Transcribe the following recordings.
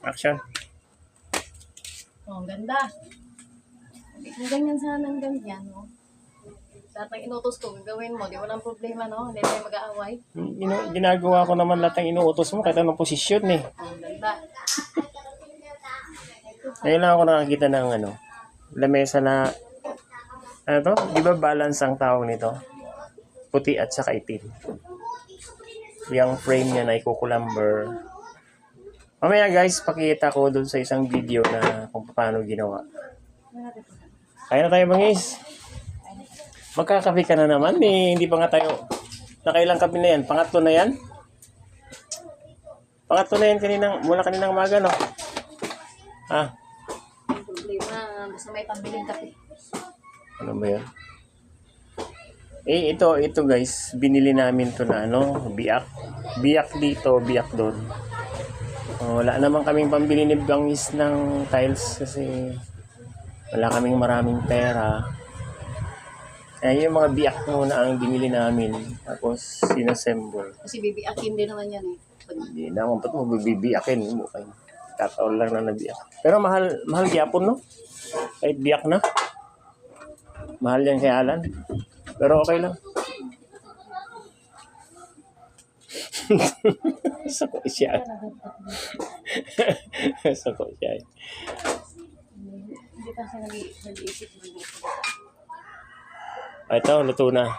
Action. Oh, ang ganda. Kung ganyan sana ng ganyan, no? Lahat ng inutos ko, gagawin mo, di walang problema, no? Hindi tayo mag-aaway. Ino, ginagawa ko naman lahat ng inuutos mo kahit anong posisyon eh. Oh, ang ganda. Ngayon lang ako nakakita ng ano, lamesa na, ano to? Di ba balance ang tawag nito? Puti at saka itim. Yung frame niya na ikukulamber. Mamaya guys, pakita ko dun sa isang video na kung paano ginawa. Kaya na tayo bangis. Magkakape ka na naman eh. Hindi pa nga tayo. Nakailang kape na yan? Pangatlo na yan? Pangatlo na yan kaninang, mula kaninang maga no? Ah, Ang problema, basta may pambiling kape. Ano ba yan? Eh, ito, ito guys, binili namin to na ano, biyak. Biyak dito, biyak doon. Oh, wala naman kaming pambili ni bangis ng tiles kasi wala kaming maraming pera. Eh, yung mga biyak muna ang binili namin. Tapos, sinassemble. Kasi bibiakin din naman yan, eh. Hindi naman, ba't mo bibiyakin mo kayo? Tataon lang na nabiyak. Pero mahal, mahal gyapon, no? Kahit biyak na. Mahal yan kay Alan. Pero okay lang. Sako siya. Sako siya. Hindi nag-iisip dito. Ah, Ito, luto na.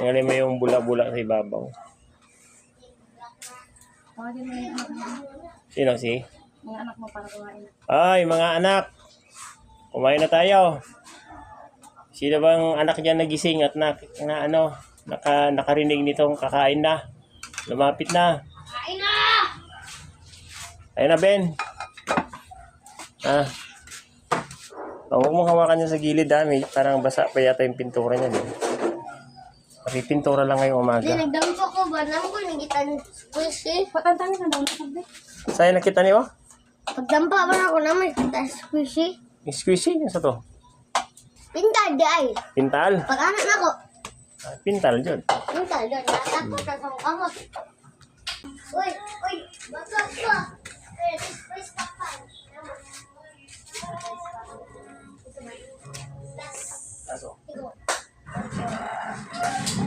Ngayon mo yung bula-bula sa ibabaw. Sino si? Mga anak mo para kumain. Ay, mga anak. Kumain na tayo. Sino bang anak niya nagising at na, na ano, naka, nakarinig nitong kakain na? Lumapit na. Kain na! Ayun na, Ben. Ah. Oh, huwag mong hawakan niya sa gilid, dami. Parang basa pa yata yung pintura niya. Eh. Kasi pintura lang ngayong umaga. Dinagdam ko ko ba? Naman ko nangitan squishy. Patantangin na daw na sabi. Sa'yo nakita niyo? Pagdampa ba ako naman kita squishy? Yung squishy, yung sa to. Pintal di ay. Pintal. Pag anak na ko. Ah, pintal, dyan. Pintal di. Natapos na sa kamot. Uy, uy, baka ka. Eh, squeeze ka pa. Aso.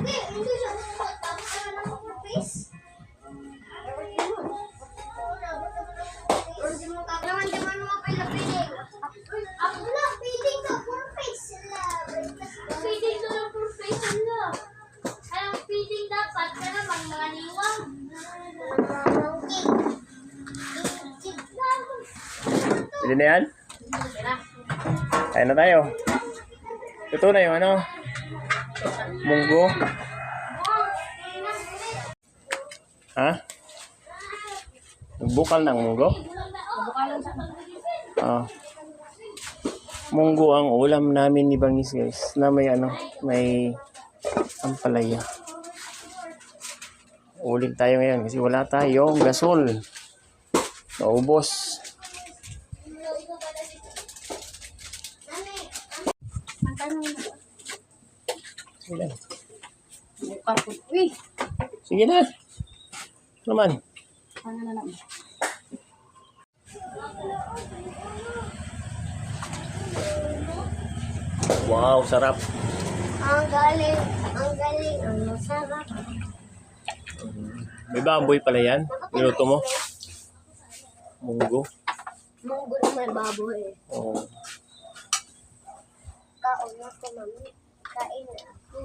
Okay, hindi siya. Tapos na ako ng face. Naman di man mo pala piling. Pwede na yan? Kaya na tayo. Ito na yung ano. Munggo. Ha? Bukal ng munggo? Ah. Munggo ang ulam namin ni Bangis guys. Na may ano, may ampalaya. Ulit tayo ngayon kasi wala tayong gasol. Naubos. Sige lang. Buka po. Uy! Sige na. Naman. Ano na naman? Wow, sarap. Ang galing, ang galing, ang masarap. May baboy pala yan. Niluto mo. Munggo. Munggo na may baboy. Oh. Kaon na ko, mami. Kain na ako.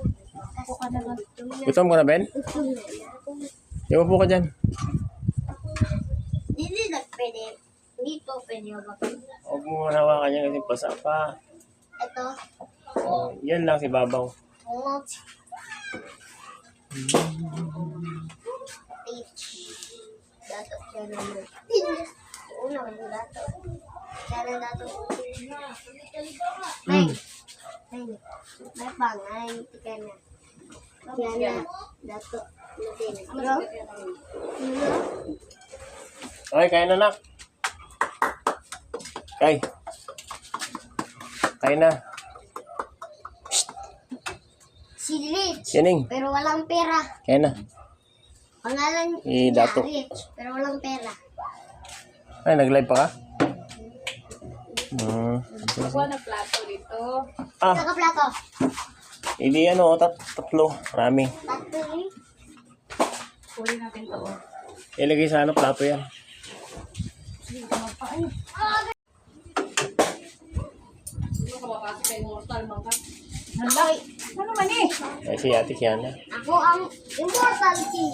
Buka na. Gutom ka na, Ben? Yung upo ka dyan. Hindi na pwede. Dito pwede ba? Huwag mo hawakan yan kasi basa pa. Ito. Oh, yan lang si Babaw. Umot. Peach. Dato siya naman. Una ka dato. Siya na dato. May. May. Pangay. Tika na. Yan na. Dato. Bro. Bro. Okay, kaya na nak. Kay. Kaya na. Si Rich. Yaning. Pero walang pera. Kaya na. Pangalan Eh, Dato. Rich, pero walang pera. Ay, nag-live pa ka? Hmm. Kuha na plato dito. Ah, Nakaplato. hindi ano, tat tatlo. Marami. Tatlo rin. Kunin natin to. oh. Ilagay sa ano, plato yan. Sige, magpain. Ano ka mapasok kay Mortal, mga Hala, ano man eh? Ay, si Ate Kiana. Ako ang immortality.